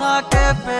মাথা কেঁপে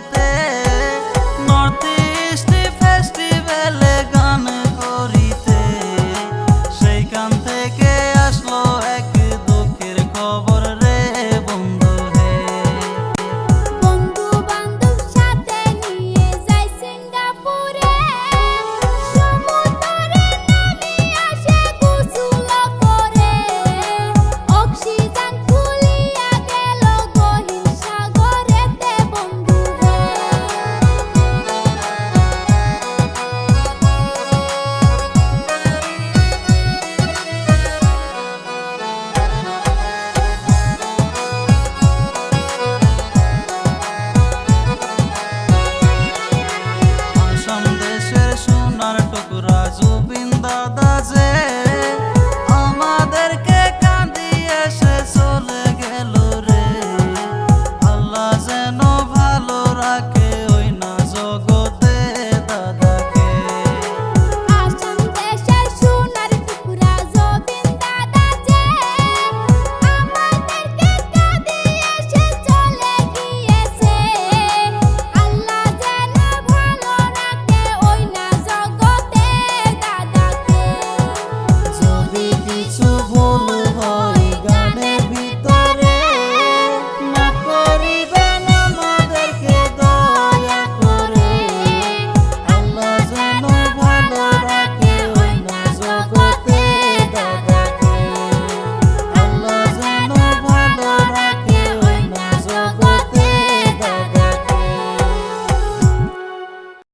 সিঙ্গাপুরেতে north east ফেস্টিভ্যালে